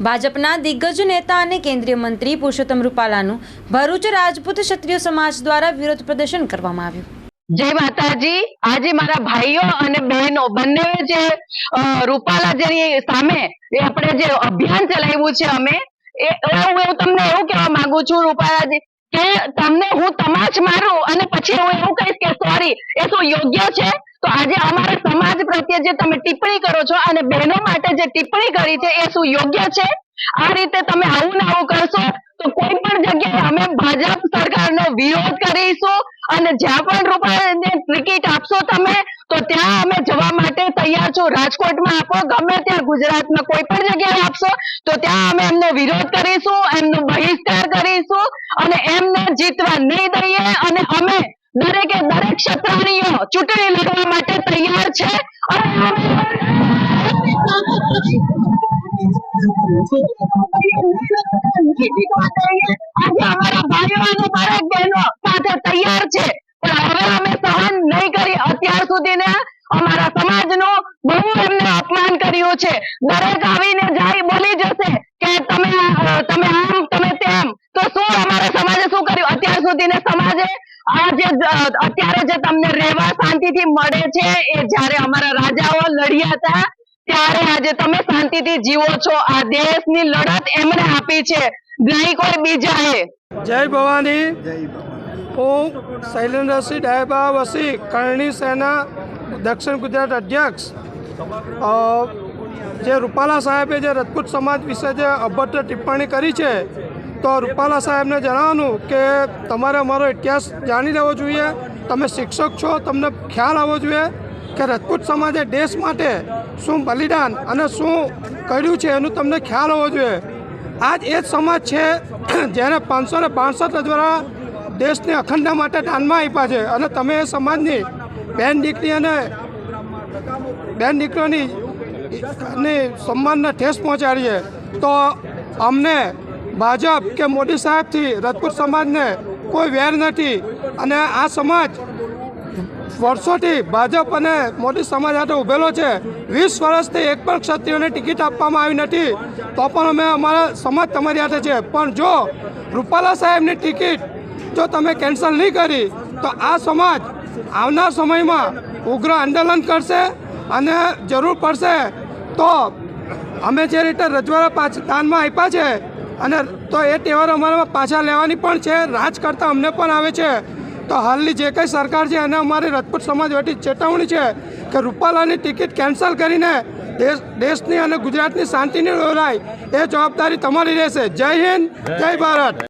ભાજપના દિગ્ગજ નેતા અને કેન્દ્રીય મંત્રી પુરુષોત્તમ રૂપાલાનું ભરૂચ રાજપૂત ક્ષત્રિય સમાજ દ્વારા વિરોધ પ્રદર્શન કરવામાં આવ્યું. જય માતાજી. આજે મારા ભાઈઓ અને બહેનો, બંને જે રૂપાલા જેની સામે આપણે જે અભિયાન ચલાવ્યું છે અમે, એ, હું તમને એવું કહેવા માંગુ છું, રૂપાલાજી કે તમને હું તમાચ મારું અને પછી હું એવું કહીશ કે સોરી એ શું યોગ્ય છે? તો આજે અમારા સમાજ પ્રત્યે જે તમે ટિપ્પણી કરો છો અને બહેનો માટે જે ટિપ્પણી કરી છે, એ શું યોગ્ય છે? આ રીતે તમે આવું ને આવું કરશો તો કોઈ પણ જગ્યાએ અમે ભાજપ સરકારનો વિરોધ કરીશું અને જ્યાં પણ રૂપાલાને ટિકિટ આપશો તમે તો ત્યાં અમે જવા માટે તૈયાર છું. રાજકોટમાં આપો, ગમે ત્યાં ગુજરાતમાં કોઈ પણ જગ્યાએ આપશો, તો ત્યાં અમે એમનો વિરોધ કરીશું, એમનો બહિષ્કાર કરીશું અને એમને જીતવા નહીં દઈએ અને અમે દરેકે દરેક ક્ષત્રિયો ચૂંટણી લડવા માટે તૈયાર છે. અમારા ભાઈઓ અને દરેક બહેનો સાથે તૈયાર છે. અત્યાર સુધીને અમારા સમાજનું બહુ એમને અપમાન કર્યું છે. દરેક આવીને જાય બોલી જશે કે તમે તમે આમ તમે તેમ. તો શું અમારા સમાજે શું કર્યું? અત્યાર સુધીને સમાજે આ જે અત્યારે જે તમને રહેવા શાંતિથી મળે છે એ જ્યારે અમારા રાજાઓ લડ્યા હતા ત્યારે આજે તમે શાંતિથી જીવો છો. આ દેશની લડત એમણે આપી છે. નહીં કોઈ બીજાએ. જય ભવાની. હું શૈલેન્દ્રસિંહ ડાયબા વસી કરણી સેના દક્ષિણ ગુજરાત અધ્યક્ષ. જે રૂપાલા સાહેબે જે રજપૂત સમાજ વિશે જે અભદ્ર ટિપ્પણી કરી છે, તો રૂપાલા સાહેબને જણાવવાનું કે તમારે અમારો ઇતિહાસ જાણી લેવો જોઈએ, તમે શિક્ષક છો, તમને ખ્યાલ આવવો જોઈએ કે રજપૂત સમાજે દેશ માટે શું બલિદાન અને શું કર્યું છે એનું તમને ખ્યાલ હોવો જોઈએ. આજ એ જ સમાજ છે, જેને પાંચસો ને બાસઠ દ્વારા દેશની અખંડતા માટે દાનમાં આપ્યા છે. અને તમે એ સમાજની બેન દીકરી અને બેન દીકરીઓની સન્માનને ઠેસ પહોંચાડીએ. તો અમને ભાજપ કે મોદી સાહેબથી રાજપૂત સમાજને કોઈ વેર નથી. અને આ સમાજ વર્ષોથી ભાજપ અને મોદી સમાજ સાથે ઉભેલો છે. વીસ વર્ષથી એક પણ ક્ષત્રિયોને ટિકિટ આપવામાં આવી નથી. તો પણ અમે અમારા સમાજ તમારી સાથે છે. પણ જો રૂપાલા સાહેબની ટિકિટ જો તમે કેન્સલ નહીં કરી તો આ સમાજ આવનાર સમયમાં ઉગ્ર આંદોલન કરશે અને જરૂર પડશે તો અમે જે રીતે રજવાડા પાછ દાનમાં આપ્યા છે અને તો એ તહેવાર અમારામાં પાછા લેવાની પણ છે રાજ કરતાં અમને પણ આવે છે તો હાલની જે કંઈ સરકાર છે એને અમારી રાજપૂત સમાજ વટી ચેતવણી છે કે રૂપાલાની ટિકિટ કેન્સલ કરીને દેશ દેશની અને ગુજરાતની શાંતિની દોરાય એ જવાબદારી તમારી રહેશે જય હિન્દ જય ભારત